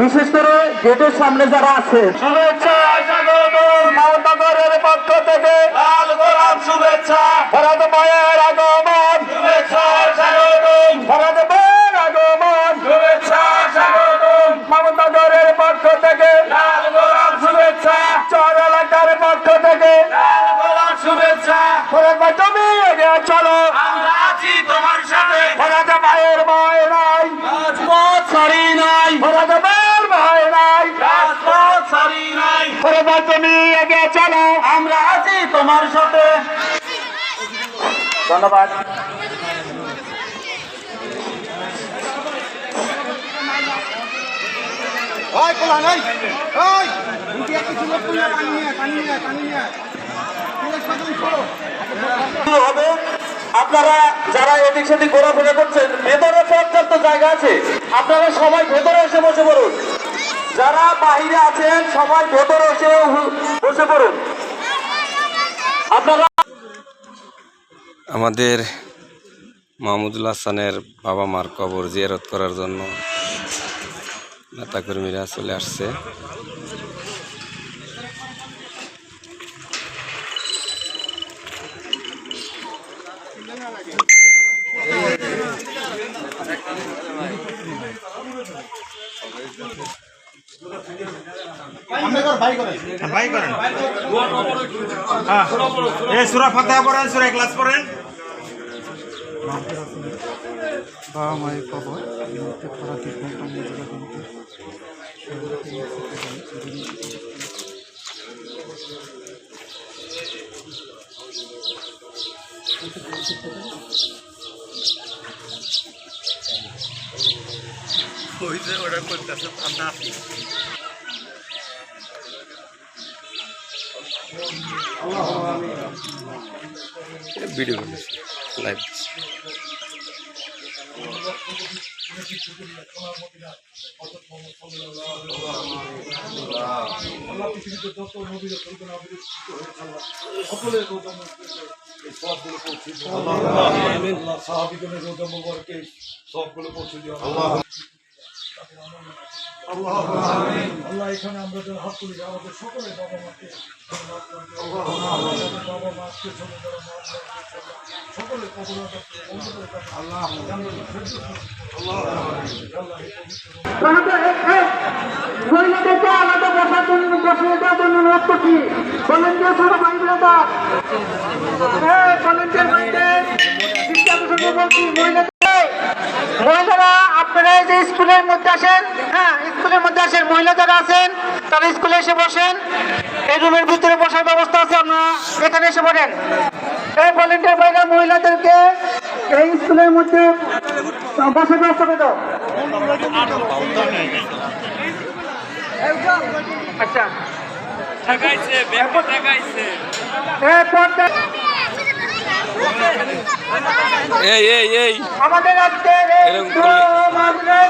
বিশেষ করে গেটের সামনে যারা আছে। শুভেচ্ছা পক্ষ থেকে লাল গোলাপ শুভেচ্ছা। ভারত মায়ের আগমন। শুভেচ্ছা স্বাগত। ভারত মায়ের আগমন। শুভেচ্ছা স্বাগত। মমতাগরের পক্ষ থেকে লাল গোলাপ শুভেচ্ছা। চর এলাকার পক্ষ থেকে লাল গোলাপ শুভেচ্ছা। ভারত মা তুমি এগিয়ে চলো। আমরা আছি তোমার সাথে। ভারত মায়ের ভয় নাই। নাই। ভারত তুমি এগিয়ে চলো। আমরা আছি তোমার সাথে। ধন্যবাদ। ওই পোলা নাই ওই। দুটি একটু সুযোগ করলে পানি নিয়ে পানি নিয়ে পানি নিয়ে পুলিশ পাঠান ছোড়ো শুরু হবে। আপনারা যারা এদিক সেদিক ঘোরাফেরা করছেন ভেতরে পর্যাপ্ত জায়গা আছে। আপনারা সবাই ভেতরে এসে বসে পড়ুন। যারা বাহিরে আছেন, সবাই ভেতর এসে বসে পড়ুন। আপনারা আমাদের মাহমুদুল হাসানের বাবা মার কবর জিয়ারত করার জন্য নেতাকর্মীরা চলে আসছে। ভাই করেন। হ্যাঁ এ সুরা ফাতেহা পড়েন সুরা ক্লাস পড়েন। বাবা মায়ের কবর এই মুহূর্তে ফরাকি কোম্পানি জেলা ভিডিও করতেছে লাইভ আল্লাহ। এখানে আমরা যারা হাত তুলি আমাদের সকলে বাবা মাকে বাবা মা সকলে কবর আল্লাহ মহিলাদেরকে আলাদা বসার জন্য বসিয়ে দেওয়ার জন্য অনুরোধ করছি ভলেন্টিয়ার ছোট ভাইগুলোটা ভলেন্টিয়ার ভাইদের বলছি মহিলাদের মহিলারা আপনারা এই যে স্কুলের মধ্যে আসেন হ্যাঁ স্কুলের মধ্যে আসেন মহিলা যারা আছেন তারা স্কুলে এসে বসেন। এই রুমের ভিতরে বসার ব্যবস্থা আছে আপনারা এখানে এসে বসেন। এই ভলেন্টিয়ার ভাইরা মহিলাদেরকে এই স্কুলের মধ্যে বসার ব্যবস্থা করে দাও। আচ্ছা। এই এই এই। আমাদের আজকের এই এরকম যুব মাহফিলের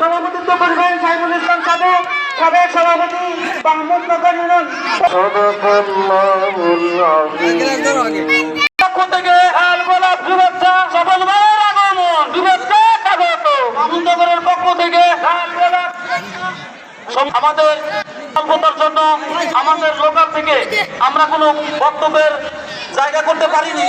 সভাপতিত্ব করবেন সাইফুল ইসলাম সাদেক সাবেক সভাপতি মাহমুদ নগর পক্ষ থেকে আল গোলাপ শুভেচ্ছা সফল ভাইয়ের আগমন। শুভেচ্ছা স্বাগত। মাহমুদ নগরের পক্ষ থেকে আল গোলাপ। আমাদের সভ্যতার জন্য আমাদের লোকাল থেকে আমরা কোনো বক্তব্যের জায়গা করতে পারিনি।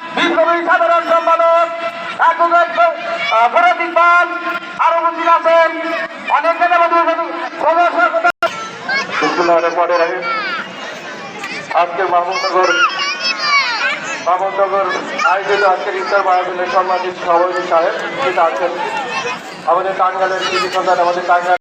বিপ্লবী সাধারণ সম্পাদক ফরাদ ইকবাল, আরও উপস্থিত আছেন। অনেক আজকে মাহমুদনগর মাহমুদনগর আয়োজিত আজকের ইফতার মাহফিলের সম্মানিত সভাপতি সাহেব আছেন। আমাদের টাঙ্গালের কৃষি সন্তান আমাদের টাঙ্গাল